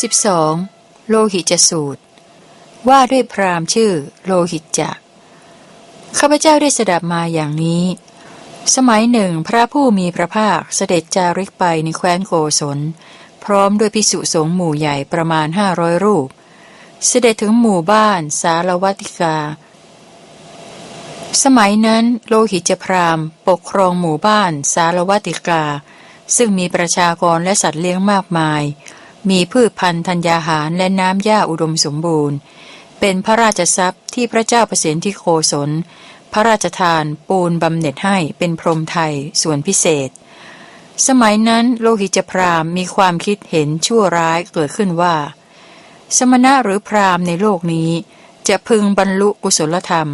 12. โลหิตจสูตร ว่าด้วยพราหมณ์ชื่อโลหิตจะข้าพเจ้าได้สดับมาอย่างนี้ สมัยหนึ่งพระผู้มีพระภาคเสด็จจาริกไปในแคว้นโกศล พร้อมด้วยพิสุสงฆ์หมู่ใหญ่ประมาณห้าร้อยรูป เสด็จถึงหมู่บ้านสารวัติกา สมัยนั้นโลหิตจะพราหมณ์ปกครองหมู่บ้านสารวัติกา ซึ่งมีประชากรและสัตว์เลี้ยงมากมาย มีพืชพันธุ์ธัญญาหารและน้ำหญ้าอุดมสมบูรณ์ เป็นพระราชทรัพย์ที่พระเจ้าประสิทธิโคศลพระราชทานปูนบำเหน็จให้เป็นพรมไทยส่วนพิเศษ สมัยนั้นโลหิจพรามมีความคิดเห็นชั่วร้ายเกิดขึ้นว่า สมณะหรือพรามในโลกนี้ จะพึงบรรลุกุศลธรรม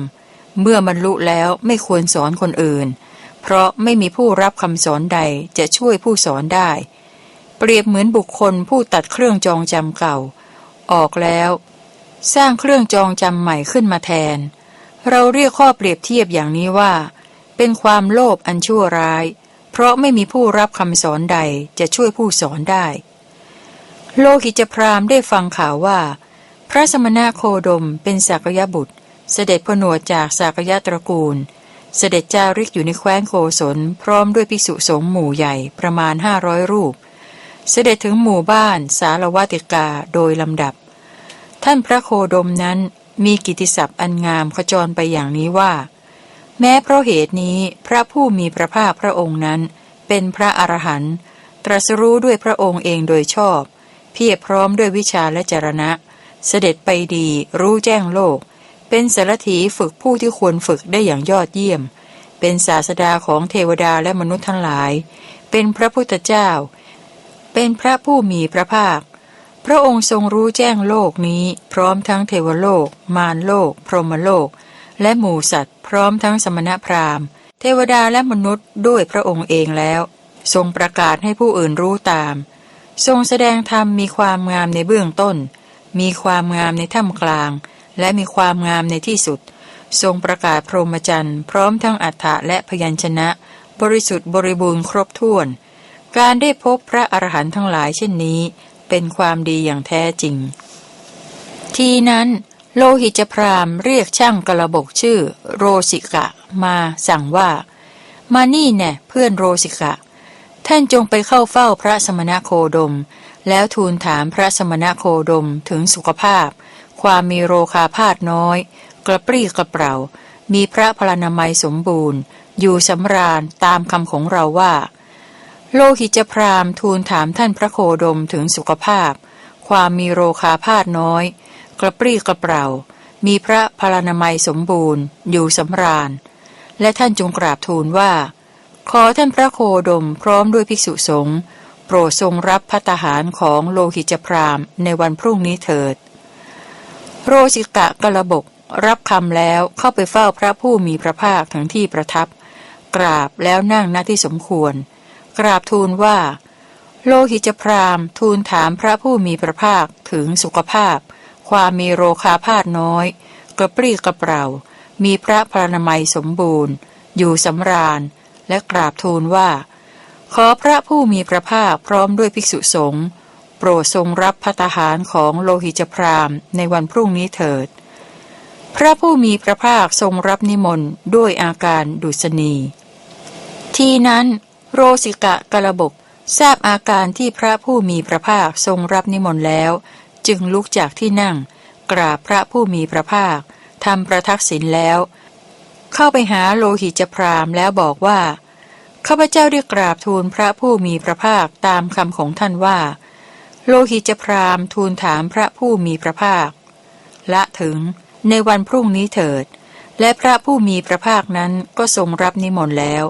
เมื่อบรรลุแล้วไม่ควรสอนคนอื่น เพราะไม่มีผู้รับคำสอนใดจะช่วยผู้สอนได้ เปรียบเหมือนบุคคลผู้ตัดเครื่องจองจำเก่า ออกแล้ว สร้างเครื่องจองจำใหม่ขึ้นมาแทน เราเรียกข้อเปรียบเทียบอย่างนี้ว่า เป็นความโลภอันชั่วร้าย เพราะไม่มีผู้รับคำสอนใดจะช่วยผู้สอนได้ โลกิจพรามได้ฟังข่าวว่า พระสมณะโคดมเป็นสักยบุตร เสด็จผนวดจากสักยตระกูลเสด็จจาริกอยู่ในแคว้นโกศลพร้อมด้วยภิกษุสงฆ์หมู่ใหญ่ประมาณห้าร้อยรูป เสด็จถึงหมู่บ้านสารวัติกาโดยลำดับ ท่านพระโคดมนั้นมีกิติศัพท์อันงามขจรไปอย่างนี้ว่า แม้เพราะเหตุนี้พระผู้มีพระภาคพระองค์นั้น เป็นพระอรหันต์ตรัสรู้ด้วยพระองค์เองโดยชอบ เพียรพร้อมด้วยวิชาและจรณะ เสด็จไปดีรู้แจ้งโลก เป็นสารถีฝึกผู้ที่ควรฝึกได้อย่างยอดเยี่ยม เป็นศาสดาของเทวดาและมนุษย์ทั้งหลาย เป็นพระพุทธเจ้า เป็นพระผู้มีพระภาค พระองค์ทรงรู้แจ้งโลกนี้ พร้อมทั้งเทวโลก มารโลก พรหมโลก และหมู่สัตว์ พร้อมทั้งสมณพราหมณ์ เทวดาและมนุษย์ด้วยพระองค์เองแล้ว ทรงประกาศให้ผู้อื่นรู้ตาม ทรงแสดงธรรมมีความงามในเบื้องต้น มีความงามในท่ามกลาง และมีความงามในที่สุด ทรงประกาศพรหมจรรย์ พร้อมทั้งอัฏฐะและพยัญชนะ บริสุทธิ์บริบูรณ์ครบถ้วน การได้พบพระอรหันต์ทั้งหลายเช่นนี้ เป็นความดีอย่างแท้จริง ทีนั้น โลหิจพรามเรียกช่างกระบกชื่อ โรสิกะมาสั่งว่า มานี่แน่เพื่อนโรสิกะ ท่านจงไปเข้าเฝ้าพระสมณโคดม แล้วทูลถามพระสมณโคดมถึงสุขภาพ ความมีโรคาพาดน้อย กระปรี้กระเปร่า มีพระพลานามัยสมบูรณ์ อยู่สำราญตามคำของเราว่า โลหิจพรามทูลถามท่านพระโคดมถึงสุขภาพ ความมีโรคาพาดน้อย กระปรี้กระเปร่า มีพระพลานามัยสมบูรณ์ อยู่สำราญ และท่านจงกราบทูลว่า ขอท่านพระโคดมพร้อมด้วยภิกษุสงฆ์โปรดทรงรับพัตหารของโลหิจพรามในวันพรุ่งนี้เถิด โรสิกะกระบกรับคำแล้วเข้าไปเฝ้าพระผู้มีพระภาคถึงที่ประทับ กราบแล้วนั่งหน้าที่สมควร กราบทูลว่า โลหิจพรามทูลถามพระผู้มีพระภาคถึงสุขภาพ ความมีโรคาพาดน้อย กระปรี้กระเปร่า มีพระพรณนามัยสมบูรณ์ อยู่สำราญ และกราบทูลว่า ขอพระผู้มีพระภาคพร้อมด้วยภิกษุสงฆ์โปรดทรงรับพัตหารของโลหิจพรามในวันพรุ่งนี้เถิด พระผู้มีพระภาคทรงรับนิมนต์ด้วยอาการดุษณี ทีนั้น โรสิกะกระบกทราบอาการที่พระผู้มีพระภาคทรงรับนิมนต์แล้ว จึงลุกจากที่นั่ง กราบพระผู้มีพระภาคทำประทักษิณแล้ว เข้าไปหาโลหิตจพรามแล้วบอกว่าข้าพเจ้าได้กราบทูลพระผู้มีพระภาคตามคำของท่านว่า โลหิตจพรามทูลถามพระผู้มีพระภาค ละถึงในวันพรุ่งนี้เถิด และพระผู้มีพระภาคนั้นก็ทรงรับนิมนต์แล้ว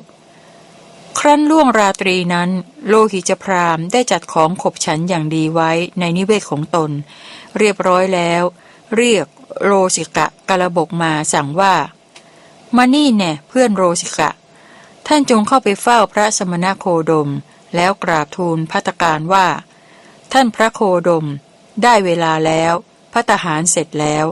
ครั้นล่วงราตรีนั้น โลหิจพรามได้จัดของขบฉันอย่างดีไว้ในนิเวศของตน เรียบร้อยแล้ว เรียกโรสิกะกระบกมาสั่งว่า มานี่แน่เพื่อนโรสิกะ ท่านจงเข้าไปเฝ้าพระสมณโคดม แล้วกราบทูลพัตการว่า ท่านพระโคดม ได้เวลาแล้วพัตหารเสร็จแล้ว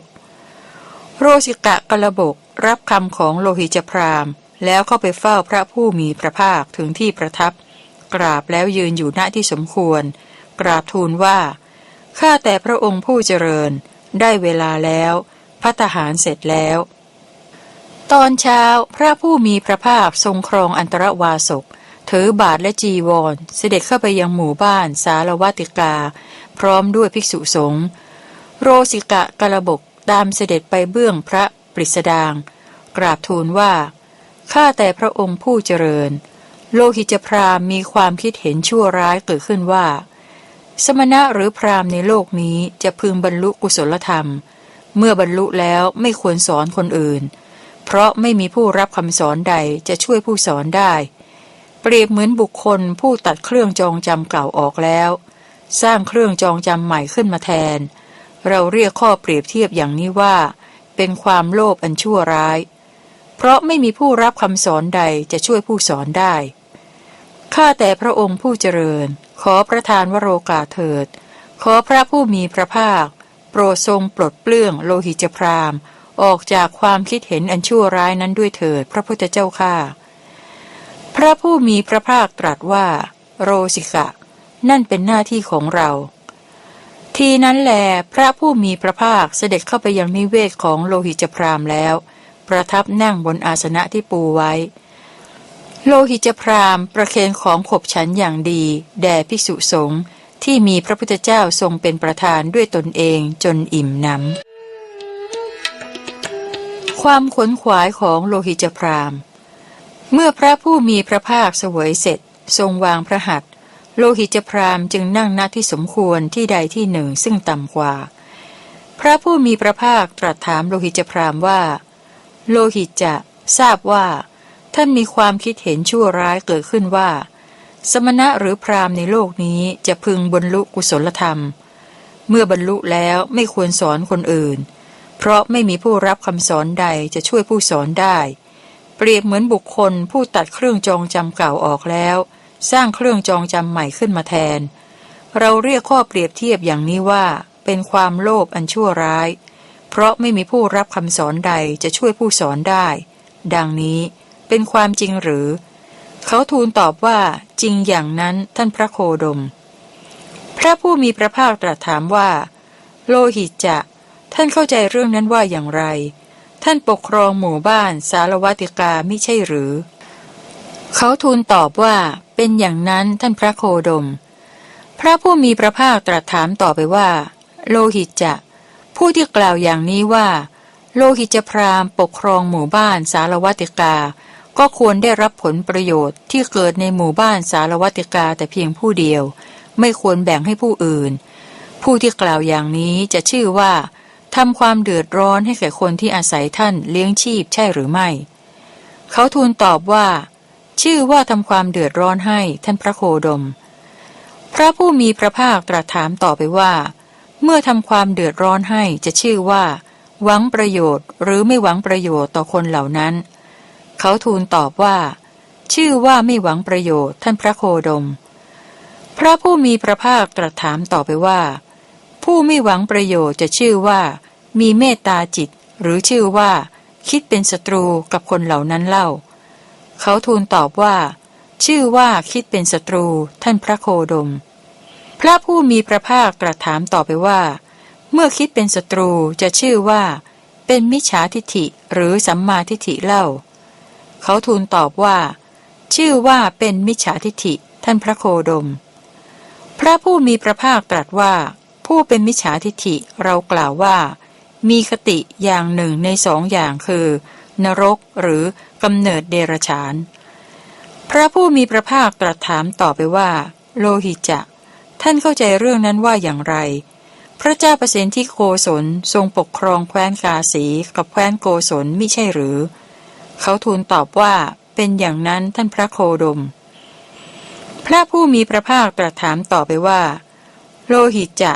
โรสิกะกระบกรับคำของโลหิจพราม แล้วเข้าไปเฝ้าพระผู้มีพระภาคถึงที่ประทับ กราบแล้วยืนอยู่ณที่สมควร กราบทูลว่า ข้าแต่พระองค์ผู้เจริญ ได้เวลาแล้วพัตหารเสร็จแล้ว ตอนเช้าพระผู้มีพระภาคทรงครองอันตรวาสกถือบาทและจีวร เสด็จเข้าไปยังหมู่บ้านสารวัติกา พร้อมด้วยภิกษุสงฆ์โรสิกะกระบกตามเสด็จไปเบื้องพระปริสดาง กราบทูลว่า ข้าแต่พระองค์ผู้เจริญ โลหิจพรามมีความคิดเห็นชั่วร้ายเกิดขึ้นว่า สมณะหรือพรามในโลกนี้จะพึงบรรลุกุศลธรรม เมื่อบรรลุแล้วไม่ควรสอนคนอื่น เพราะไม่มีผู้รับคำสอนใดจะช่วยผู้สอนได้ เปรียบเหมือนบุคคลผู้ตัดเครื่องจองจำเก่าออกแล้ว สร้างเครื่องจองจำใหม่ขึ้นมาแทน เราเรียกข้อเปรียบเทียบอย่างนี้ว่า เป็นความโลภอันชั่วร้าย เพราะไม่มีผู้รับคำสอนใดจะช่วยผู้สอนได้ ข้าแต่พระองค์ผู้เจริญ ขอประทานวโรกาเถิด ขอพระผู้มีพระภาค โปรดทรงปลดเปลื้องโลหิจพรามออกจากความคิดเห็นอันชั่วร้ายนั้นด้วยเถิด พระพุทธเจ้าข้าพระผู้มีพระภาคตรัสว่า โรสิกะ นั่นเป็นหน้าที่ของเรา ทีนั้นแลพระผู้มีพระภาคเสด็จเข้าไปยังนิเวศของโลหิจพรามแล้ว ประทับนั่งบนอาสนะที่ปูไว้ โลหิจพรามประเคนของขบฉันอย่างดี แด่ภิกษุสงฆ์ที่มีพระพุทธเจ้าทรงเป็นประธานด้วยตนเองจนอิ่มน้ำ ความขนขวายของโลหิจพราม เมื่อพระผู้มีพระภาคเสวยเสร็จ ทรงวางพระหัตถ์โลหิจพรามจึงนั่งณที่สมควรที่ใดที่หนึ่งซึ่งต่ำกว่า พระผู้มีพระภาคตรัสถามโลหิจพรามว่า โลหิตจะทราบว่า ท่านมีความคิดเห็นชั่วร้ายเกิดขึ้นว่า สมณะหรือพรามในโลกนี้จะพึงบรรลุกุศลธรรม เมื่อบรรลุแล้วไม่ควรสอนคนอื่น เพราะไม่มีผู้รับคำสอนใดจะช่วยผู้สอนได้ เปรียบเหมือนบุคคลผู้ตัดเครื่องจองจำเก่าออกแล้ว สร้างเครื่องจองจำใหม่ขึ้นมาแทน เราเรียกข้อเปรียบเทียบอย่างนี้ว่า เป็นความโลภอันชั่วร้าย เพราะไม่มีผู้รับคำสอนใดจะช่วยผู้สอนได้ ดังนี้เป็นความจริงหรือ เขาทูลตอบว่าจริงอย่างนั้นท่านพระโคดม พระผู้มีพระภาคตรัสถามว่า โลหิตจะ ท่านเข้าใจเรื่องนั้นว่าอย่างไร ท่านปกครองหมู่บ้านสารวัติกาไม่ใช่หรือ เขาทูลตอบว่า เป็นอย่างนั้นท่านพระโคดม พระผู้มีพระภาคตรัสถามต่อไปว่า โลหิตจะ ผู้ที่กล่าวอย่างนี้ว่า โลหิตจพรามปกครองหมู่บ้านสารวัติกา ก็ควรได้รับผลประโยชน์ที่เกิดในหมู่บ้านสารวัติกาแต่เพียงผู้เดียว ไม่ควรแบ่งให้ผู้อื่น ผู้ที่กล่าวอย่างนี้จะชื่อว่าทำความเดือดร้อนให้แก่คนที่อาศัยท่านเลี้ยงชีพใช่หรือไม่ เขาทูลตอบว่า ชื่อว่าทำความเดือดร้อนให้ท่านพระโคดม พระผู้มีพระภาคตรัสถามต่อไปว่า เมื่อทำความเดือดร้อนให้จะชื่อว่า หวังประโยชน์ หรือไม่หวังประโยชน์ต่อคนเหล่านั้น เขาทูลตอบว่า ชื่อว่าไม่หวังประโยชน์ท่านพระโคดม พระผู้มีพระภาคตรัสถามต่อไปว่า ผู้ไม่หวังประโยชน์จะชื่อว่า มีเมตตาจิต หรือชื่อว่า คิดเป็นศัตรูกับคนเหล่านั้นเล่า เขาทูลตอบว่า ชื่อว่าคิดเป็นศัตรูท่านพระโคดม พระผู้มีพระภาคตรัสถามต่อไปว่า เมื่อคิดเป็นศัตรูจะชื่อว่า เป็นมิจฉาทิฐิหรือสัมมาทิฐิเล่า เขาทูลตอบว่า ชื่อว่าเป็นมิจฉาทิฐิท่านพระโคดม พระผู้มีพระภาคตรัสว่า ผู้เป็นมิจฉาทิฐิเรากล่าวว่า มีคติอย่างหนึ่งในสองอย่างคือ นรกหรือกำเนิดเดรฉาน พระผู้มีพระภาคตรัสถามต่อไปว่า โลหิตจะ ท่านเข้าใจเรื่องนั้นว่าอย่างไร พระเจ้าประสิทธิโกศลทรงปกครองแคว้นกาสีกับแคว้นโกศลมิใช่หรือ เขาทูลตอบว่าเป็นอย่างนั้นท่านพระโคดม พระผู้มีพระภาคตรัสถามต่อไปว่า โลหิตจะ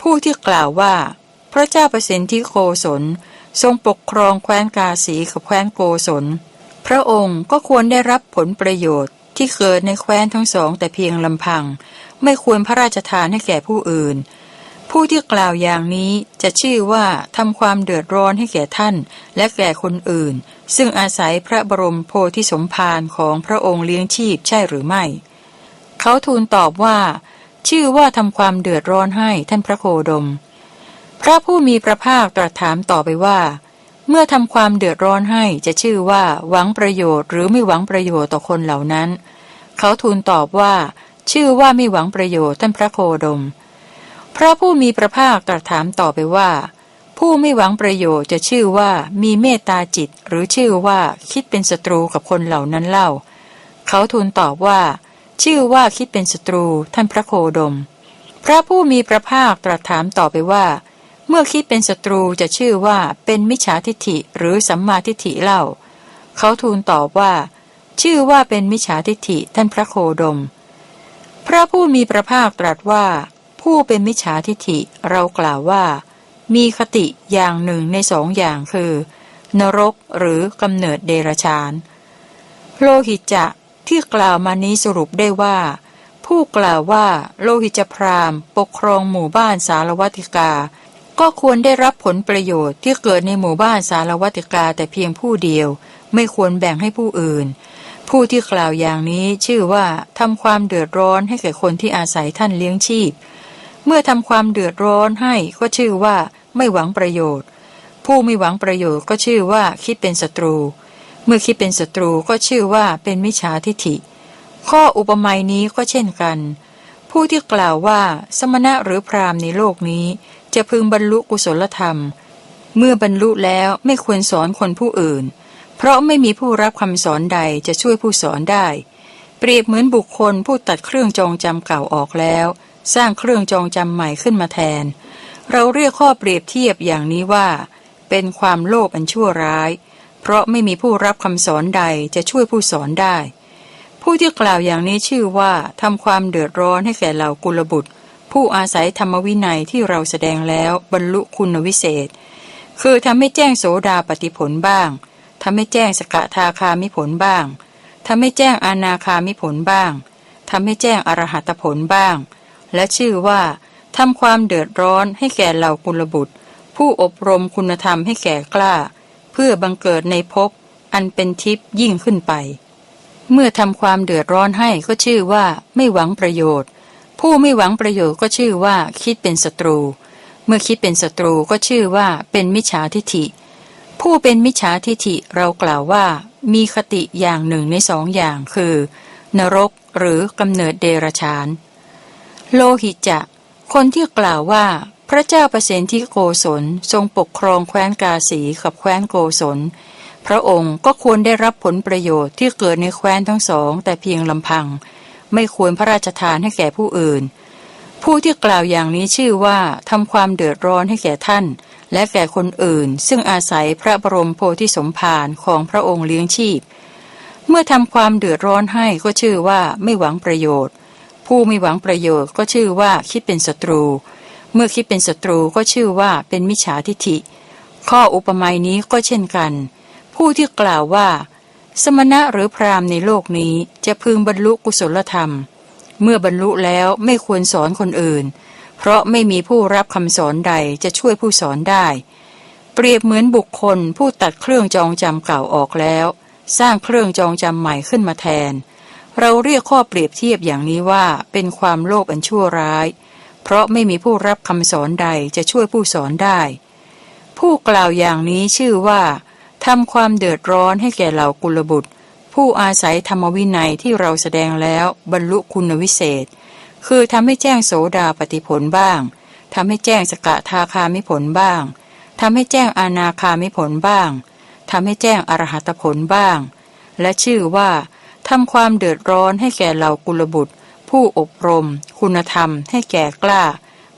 ผู้ที่กล่าวว่า พระเจ้าประสิทธิโกศลทรงปกครองแคว้นกาสีกับแคว้นโกศล พระองค์ก็ควรได้รับผลประโยชน์ที่เกิดในแคว้นทั้งสองแต่เพียงลำพัง ไม่ควรพระราชทานให้แก่ผู้อื่น ผู้ที่กล่าวอย่างนี้จะชื่อว่าทำความเดือดร้อนให้แก่ท่าน และแก่คนอื่น ซึ่งอาศัยพระบรมโพธิสมภารของพระองค์เลี้ยงชีพใช่หรือไม่ เขาทูลตอบว่า ชื่อว่าทำความเดือดร้อนให้ท่านพระโคดม พระผู้มีพระภาคตรัสถามต่อไปว่าเมื่อทำความเดือดร้อนให้จะชื่อว่าหวังประโยชน์หรือไม่หวังประโยชน์ต่อคนเหล่านั้น เขาทูลตอบว่า ชื่อว่าไม่หวังประโยชน์ท่านพระโคดม พระผู้มีพระภาคตรัสถามต่อไปว่า ผู้ไม่หวังประโยชน์จะชื่อว่ามีเมตตาจิต หรือชื่อว่าคิดเป็นศัตรูกับคนเหล่านั้นเล่า เขาทูลตอบว่า ชื่อว่าคิดเป็นศัตรูท่านพระโคดม พระผู้มีพระภาคตรัสถามต่อไปว่า เมื่อคิดเป็นศัตรูจะชื่อว่าเป็นมิจฉาทิฐิหรือสัมมาทิฏฐิเล่า เขาทูลตอบว่า ชื่อว่าเป็นมิจฉาทิฏฐิท่านพระโคดม พระผู้มีพระภาคตรัสว่า ผู้เป็นมิจฉาทิฏฐิเรากล่าวว่า มีคติอย่างหนึ่งในสองอย่างคือ นรกหรือกำเนิดเดรชานโลหิตจะที่กล่าวมานี้สรุปได้ว่า ผู้กล่าวว่าโลหิตพรามปกครองหมู่บ้านสารวัติกา ก็ควรได้รับผลประโยชน์ที่เกิดในหมู่บ้านสารวัติกาแต่เพียงผู้เดียว ไม่ควรแบ่งให้ผู้อื่น ผู้ที่กล่าวอย่างนี้ชื่อว่าทำความเดือดร้อนให้แก่คนที่อาศัยท่านเลี้ยงชีพ เมื่อทำความเดือดร้อนให้ก็ชื่อว่าไม่หวังประโยชน์ ผู้ไม่หวังประโยชน์ก็ชื่อว่าคิดเป็นศัตรู เมื่อคิดเป็นศัตรูก็ชื่อว่าเป็นมิจฉาทิฐิ ข้ออุปมานี้ก็เช่นกัน ผู้ที่กล่าวว่าสมณะหรือพรามในโลกนี้ จะพึงบรรลุกุศลธรรม เมื่อบรรลุแล้วไม่ควรสอนคนผู้อื่น เพราะไม่มีผู้รับคำสอนใดจะช่วยผู้สอนได้ เปรียบเหมือนบุคคลผู้ตัดเครื่องจองจำเก่าออกแล้ว สร้างเครื่องจองจำใหม่ขึ้นมาแทน เราเรียกข้อเปรียบเทียบอย่างนี้ว่า เป็นความโลภอันชั่วร้าย เพราะไม่มีผู้รับคำสอนใดจะช่วยผู้สอนได้ ผู้ที่กล่าวอย่างนี้ชื่อว่าทำความเดือดร้อนให้แก่เหล่ากุลบุตร ผู้อาศัยธรรมวินัยที่เราแสดงแล้วบรรลุคุณวิเศษ คือทำให้แจ้งโสดาปฏิผลบ้าง ทำให้แจ้งสกทาคามิผลบ้างทำให้แจ้งอนาคามิผลบ้างทำให้แจ้งอรหัตผลบ้าง และชื่อว่าทำความเดือดร้อนให้แก่เหล่ากุลบุตร ผู้อบรมคุณธรรมให้แก่กล้า เพื่อบังเกิดในภพอันเป็นทิพย์ยิ่งขึ้นไป เมื่อทำความเดือดร้อนให้ก็ชื่อว่าไม่หวังประโยชน์ ผู้ไม่หวังประโยชน์ก็ชื่อว่าคิดเป็นศัตรู เมื่อคิดเป็นศัตรูก็ชื่อว่าเป็นมิจฉาทิฐิ ผู้เป็นมิจฉาทิฐิเรากล่าวว่า มีคติอย่างหนึ่งในสองอย่างคือ นรกหรือกำเนิดเดรชาน โลหิจะ คนที่กล่าวว่าพระเจ้าประสิทธิโกศลทรงปกครองแคว้นกาสีกับแคว้นโกศล พระองค์ก็ควรได้รับผลประโยชน์ที่เกิดในแคว้นทั้งสอง แต่เพียงลำพัง ไม่ควรพระราชทานให้แก่ผู้อื่น ผู้ที่กล่าวอย่างนี้ชื่อว่าทำความเดือดร้อนให้แก่ท่าน และแก่คนอื่น ซึ่งอาศัยพระบรมโพธิสมภารของพระองค์เลี้ยงชีพ เมื่อทำความเดือดร้อนให้ก็ชื่อว่าไม่หวังประโยชน์ ผู้ไม่หวังประโยชน์ก็ชื่อว่าคิดเป็นศัตรู เมื่อคิดเป็นศัตรูก็ชื่อว่าเป็นมิจฉาทิฐิ ข้ออุปมานี้ก็เช่นกัน ผู้ที่กล่าวว่า สมณะหรือพรามในโลกนี้จะพึงบรรลุกุศลธรรม เมื่อบรรลุแล้วไม่ควรสอนคนอื่น เพราะไม่มีผู้รับคำสอนใดจะช่วยผู้สอนได้ เปรียบเหมือนบุคคลผู้ตัดเครื่องจองจำเก่าออกแล้ว สร้างเครื่องจองจำใหม่ขึ้นมาแทน เราเรียกข้อเปรียบเทียบอย่างนี้ว่าเป็นความโลภอันชั่วร้าย เพราะไม่มีผู้รับคำสอนใดจะช่วยผู้สอนได้ ผู้กล่าวอย่างนี้ชื่อว่าทำความเดือดร้อนให้แก่เหล่ากุลบุตร ผู้อาศัยธรรมวินัยที่เราแสดงแล้วบรรลุคุณวิเศษ คือทำให้แจ้งโสดาปฏิผลบ้างทำให้แจ้งสกทาคามิผลบ้างทำให้แจ้งอนาคามิผลบ้างทำให้แจ้งอรหัตผลบ้าง และชื่อว่าทำความเดือดร้อนให้แก่เหล่ากุลบุตร ผู้อบรม คุณธรรม ให้แก่กล้า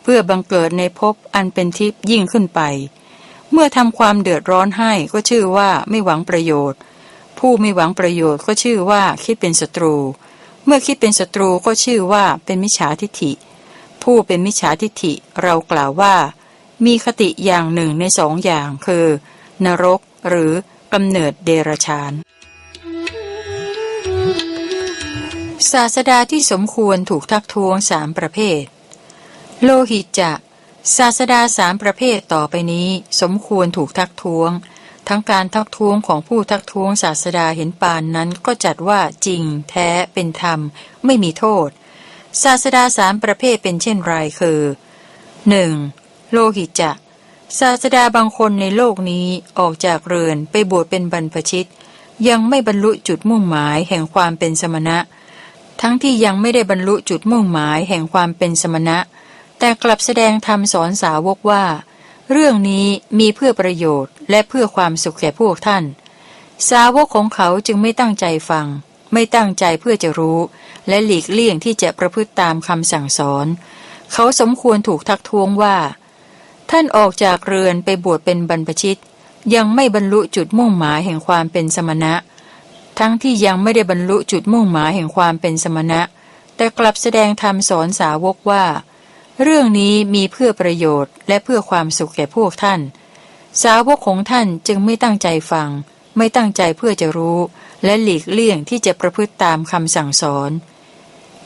เพื่อบังเกิดในภพอันเป็นทิพย์ยิ่งขึ้นไป เมื่อทำความเดือดร้อนให้ก็ชื่อว่าไม่หวังประโยชน์ ผู้ไม่หวังประโยชน์ก็ชื่อว่าคิดเป็นศัตรู เมื่อคิดเป็นศัตรูก็ชื่อว่าเป็นมิจฉาทิฐิ ผู้เป็นมิจฉาทิฐิเรากล่าวว่า มีคติอย่างหนึ่งในสองอย่างคือ นรกหรือกำเนิดเดรชานศาสดาที่สมควรถูกทักท้วงสามประเภท โลหิตจะ ศาสดาสามประเภทต่อไปนี้ สมควรถูกทักท้วง ทั้งการทักท้วงของผู้ทักท้วงศาสดาเห็นปานนั้นก็จัดว่าจริง แท้เป็นธรรม ไม่มีโทษ ศาสดาสามประเภทเป็นเช่นไรคือ 1. โลหิตจะ ศาสดาบางคนในโลกนี้ออกจากเรือนไปบวชเป็นบรรพชิต ยังไม่บรรลุจุดมุ่งหมายแห่งความเป็นสมณะ ทั้งที่ยังไม่ได้บรรลุจุดมุ่งหมายแห่งความเป็นสมณะ แต่กลับแสดงธรรมสอนสาวกว่า เรื่องนี้มีเพื่อประโยชน์ และเพื่อความสุขแก่พวกท่าน สาวกของเขาจึงไม่ตั้งใจฟัง ไม่ตั้งใจเพื่อจะรู้ และหลีกเลี่ยงที่จะประพฤติตามคำสั่งสอน เขาสมควรถูกทักท้วงว่า ท่านออกจากเรือนไปบวชเป็นบรรพชิต ยังไม่บรรลุจุดมุ่งหมายแห่งความเป็นสมณะ ทั้งที่ยังไม่ได้บรรลุจุดมุ่งหมายแห่งความเป็นสมณะ แต่กลับแสดงธรรมสอนสาวกว่าเรื่องนี้มีเพื่อประโยชน์และเพื่อความสุขแก่พวกท่าน สาวกของท่านจึงไม่ตั้งใจฟัง ไม่ตั้งใจเพื่อจะรู้ และหลีกเลี่ยงที่จะประพฤติตามคำสั่งสอน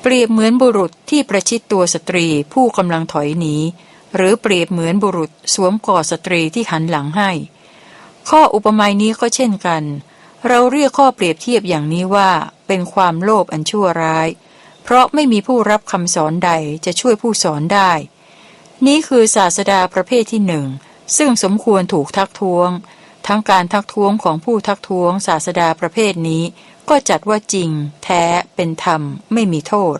เปรียบเหมือนบุรุษที่ประชิดตัวสตรีผู้กำลังถอยหนี หรือเปรียบเหมือนบุรุษสวมกอดสตรีที่หันหลังให้ ข้ออุปมานี้ก็เช่นกัน เราเรียกข้อเปรียบเทียบอย่างนี้ว่าเป็นความโลภอันชั่วร้าย เพราะไม่มีผู้รับคำสอนใดจะช่วยผู้สอนได้ นี้คือศาสดาประเภทที่หนึ่ง ซึ่งสมควรถูกทักท้วง ทั้งการทักท้วงของผู้ทักท้วงศาสดาประเภทนี้ ก็จัดว่าจริง แท้เป็นธรรม ไม่มีโทษ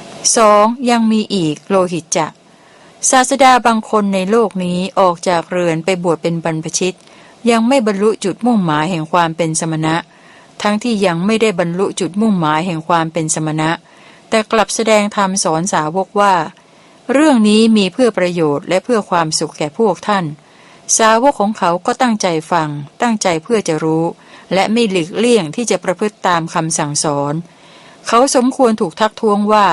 2. ยังมีอีกโลหิตจะศาสดาบางคนในโลกนี้ออกจากเรือนไปบวชเป็นบรรพชิต ยังไม่บรรลุจุดมุ่งหมายแห่งความเป็นสมณะ ทั้งที่ยังไม่ได้บรรลุจุดมุ่งหมายแห่งความเป็นสมณะ แต่กลับแสดงธรรมสอนสาวกว่า เรื่องนี้มีเพื่อประโยชน์และเพื่อความสุขแก่พวกท่าน สาวกของเขาก็ตั้งใจฟัง ตั้งใจเพื่อจะรู้ และไม่หลีกเลี่ยงที่จะประพฤติตามคำสั่งสอน เขาสมควรถูกทักท้วงว่า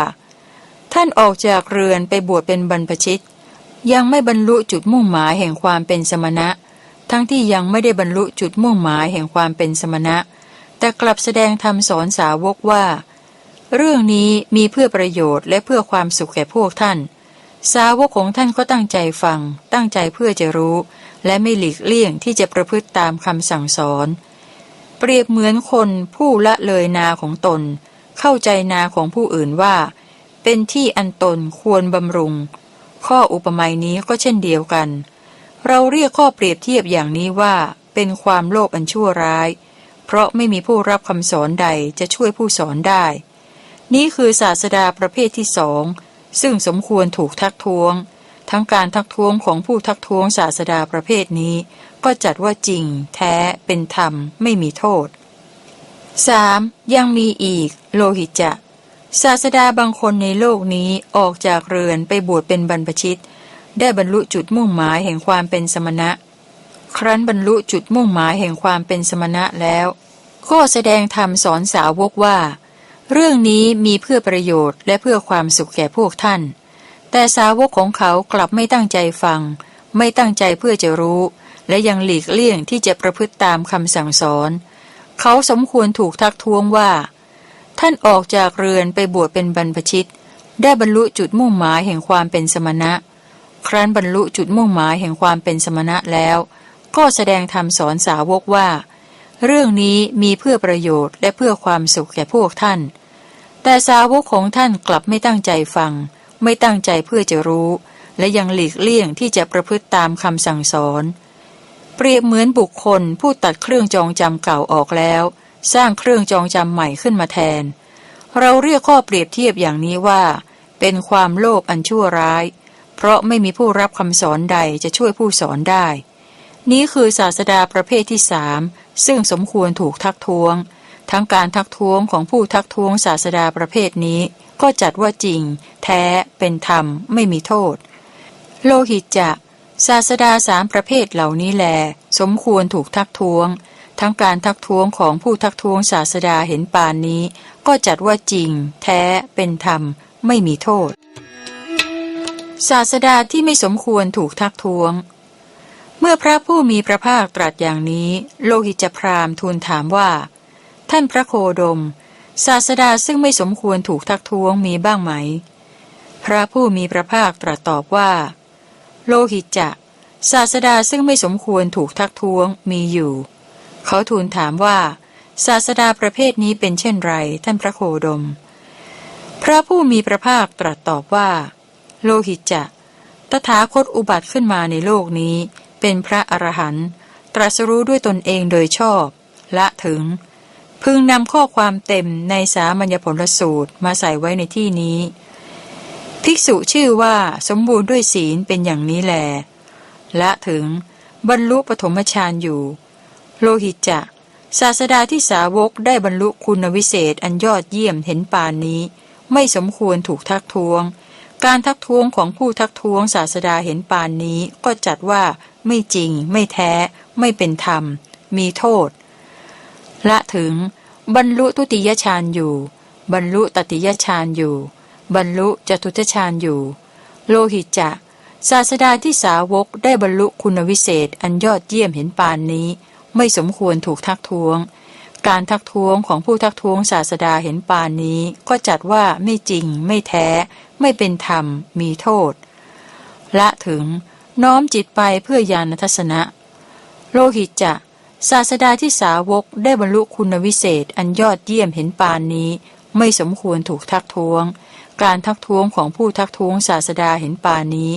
ท่านออกจากเรือนไปบวชเป็นบรรพชิต ยังไม่บรรลุจุดมุ่งหมายแห่งความเป็นสมณะ ทั้งที่ยังไม่ได้บรรลุจุดมุ่งหมายแห่งความเป็นสมณะ แต่กลับแสดงธรรมสอนสาวกว่า เรื่องนี้มีเพื่อประโยชน์และเพื่อความสุขแก่พวกท่าน สาวกของท่านก็ตั้งใจฟัง ตั้งใจเพื่อจะรู้ และไม่หลีกเลี่ยงที่จะประพฤติตามคำสั่งสอน เปรียบเหมือนคนผู้ละเลยนาของตน เข้าใจนาของผู้อื่นว่า เป็นที่อันตนควรบำรุง ข้ออุปมานี้ก็เช่นเดียวกัน เราเรียกข้อเปรียบเทียบอย่างนี้ว่าเป็นความโลภอันชั่วร้าย เพราะไม่มีผู้รับคำสอนใดจะช่วยผู้สอนได้ นี้คือศาสดาประเภทที่สอง ซึ่งสมควรถูกทักท้วง ทั้งการทักท้วงของผู้ทักท้วงศาสดาประเภทนี้ ก็จัดว่าจริง แท้เป็นธรรม ไม่มีโทษ 3. ยังมีอีก โลหิตจะ ศาสดาบางคนในโลกนี้ออกจากเรือนไปบวชเป็นบรรพชิต ได้บรรลุจุดมุ่งหมายแห่งความเป็นสมณะ ครั้นบรรลุจุดมุ่งหมายแห่งความเป็นสมณะแล้ว ก็แสดงธรรมสอนสาวกว่า เรื่องนี้มีเพื่อประโยชน์และเพื่อความสุขแก่พวกท่าน แต่สาวกของเขากลับไม่ตั้งใจฟัง ไม่ตั้งใจเพื่อจะรู้ และยังหลีกเลี่ยงที่จะประพฤติตามคำสั่งสอน เขาสมควรถูกทักท้วงว่า ท่านออกจากเรือนไปบวชเป็นบรรพชิต ได้บรรลุจุดมุ่งหมายแห่งความเป็นสมณะ ครั้นบรรลุจุดมุ่งหมายแห่งความเป็นสมณะแล้ว ก็แสดงธรรมสอนสาวกว่า เรื่องนี้มีเพื่อประโยชน์และเพื่อความสุขแก่พวกท่าน แต่สาวกของท่านกลับไม่ตั้งใจฟัง ไม่ตั้งใจเพื่อจะรู้ และยังหลีกเลี่ยงที่จะประพฤติตามคำสั่งสอน เปรียบเหมือนบุคคลผู้ตัดเครื่องจองจำเก่าออกแล้ว สร้างเครื่องจองจำใหม่ขึ้นมาแทน เราเรียกข้อเปรียบเทียบอย่างนี้ว่า เป็นความโลภอันชั่วร้าย เพราะไม่มีผู้รับคำสอนใดจะช่วยผู้สอนได้ นี้คือศาสดาประเภทที่สาม ซึ่งสมควรถูกทักท้วง ทั้งการทักท้วงของผู้ทักท้วงศาสดาประเภทนี้ ก็จัดว่าจริง แท้เป็นธรรม ไม่มีโทษ โลหิตจะศาสดาสามประเภทเหล่านี้แล สมควรถูกทักท้วง ทั้งการทักท้วงของผู้ทักท้วงศาสดาเห็นปานนี้ ก็จัดว่าจริง แท้เป็นธรรม ไม่มีโทษ ศาสดาที่ไม่สมควรถูกทักท้วง เมื่อพระผู้มีพระภาคตรัสอย่างนี้ โลหิตจพรามทูลถามว่า ท่านพระโคดม ศาสดาซึ่งไม่สมควรถูกทักท้วงมีบ้างไหม พระผู้มีพระภาคตรัสตอบว่า โลหิตจะศาสดาซึ่งไม่สมควรถูกทักท้วงมีอยู่ เขาทูลถามว่า ศาสดาประเภทนี้เป็นเช่นไร ท่านพระโคดมพพระผู้มีพระภาคตรัสตอบว่า โลหิตจะตถาคตอุบัติขึ้นมาในโลกนี้ เป็นพระอรหันต์ตรัสรู้ด้วยตนเองโดยชอบ ละถึง พึงนำข้อความเต็มในสามัญญผลสูตรมาใส่ไว้ในที่นี้ ภิกษุชื่อว่าสมบูรณ์ด้วยศีลเป็นอย่างนี้แล ละถึง บรรลุปฐมฌานอยู่ โลหิตจะศาสดาที่สาวกได้บรรลุคุณวิเศษอันยอดเยี่ยมเห็นปานนี้ ไม่สมควรถูกทักท้วง การทักท้วงของผู้ทักท้วงศาสดาเห็นปานนี้ก็จัดว่าไม่จริง ไม่แท้ ไม่เป็นธรรม มีโทษ ละถึง บรรลุทุติยฌานอยู่ บรรลุตติยฌานอยู่ บรรลุจตุตฌานอยู่ โลหิตจะ ศาสดาที่สาวกได้บรรลุคุณวิเศษอันยอดเยี่ยมเห็นปานนี้ ไม่สมควรถูกทักท้วง การทักท้วงของผู้ทักท้วงศาสดาเห็นปานนี้ก็จัดว่าไม่จริง ไม่แท้ ไม่เป็นธรรม มีโทษ ละถึงน้อมจิตไปเพื่อญาณทัศนะ โลหิตจะ ศาสดาที่สาวกได้บรรลุคุณวิเศษอันยอดเยี่ยมเห็นปานนี้ ไม่สมควรถูกทักท้วง การทักท้วงของผู้ทักท้วงศาสดาเห็นปานนี้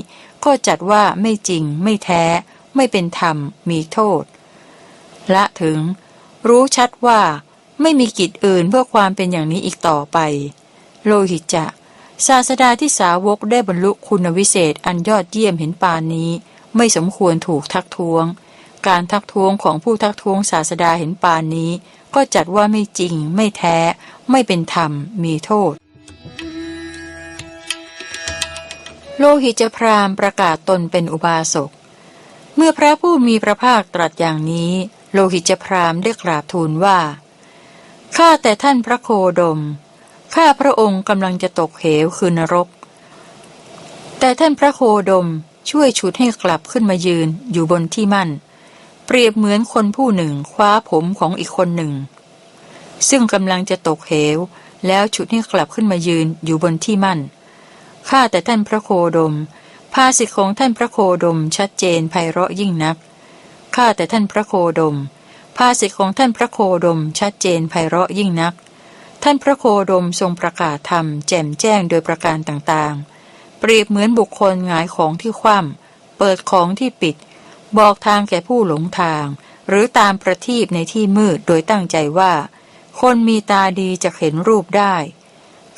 ก็จัดว่าไม่จริง ไม่แท้ ไม่เป็นธรรม มีโทษ ละถึง รู้ชัดว่า ไม่มีกิจอื่นเพื่อความเป็นอย่างนี้อีกต่อไป โลหิตจะ ศาสดาที่สาวกได้บรรลุคุณวิเศษอันยอดเยี่ยมเห็นปานนี้ ไม่สมควรถูกทักท้วง การทักท้วงของผู้ทักท้วงศาสดาเห็นปานนี้ ก็จัดว่าไม่จริง ไม่แท้ ไม่เป็นธรรม มีโทษ โลหิตพรามประกาศตนเป็นอุบาสก เมื่อพระผู้มีพระภาคตรัสอย่างนี้ โลหิตพรามได้กราบทูลว่าข้าแต่ท่านพระโคดม ข้าพระองค์กำลังจะตกเหวคือนรก แต่ท่านพระโคดมช่วยฉุดให้กลับขึ้นมายืนอยู่บนที่มั่น เปรียบเหมือนคนผู้หนึ่งคว้าผมของอีกคนหนึ่ง ซึ่งกำลังจะตกเหว แล้วฉุดให้กลับขึ้นมายืนอยู่บนที่มั่นข้าแต่ท่านพระโคดม ภาสิทธิของท่านพระโคดมชัดเจนไพเราะยิ่งนักข้าแต่ท่านพระโคดม ภาสิทธิของท่านพระโคดมชัดเจนไพเราะยิ่งนัก ท่านพระโคดมทรงประกาศธรรมแจ่มแจ้งโดยประการต่างๆ เปรียบเหมือนบุคคลหงายของที่คว่ำเปิดของที่ปิด บอกทางแก่ผู้หลงทาง หรือตามประทีปในที่มืดโดยตั้งใจว่า คนมีตาดีจะเห็นรูปได้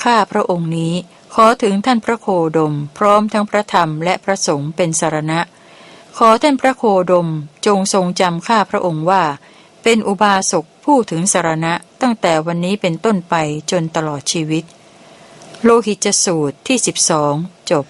ข้าพระองค์นี้ขอถึงท่านพระโคดม พร้อมทั้งพระธรรมและพระสงฆ์เป็นสารณะ ขอท่านพระโคดมจงทรงจำข้าพระองค์ว่า เป็นอุบาสกผู้ถึงสารณะ ตั้งแต่วันนี้เป็นต้นไปจนตลอดชีวิต โลหิตจสูตรที่สิบสองจบ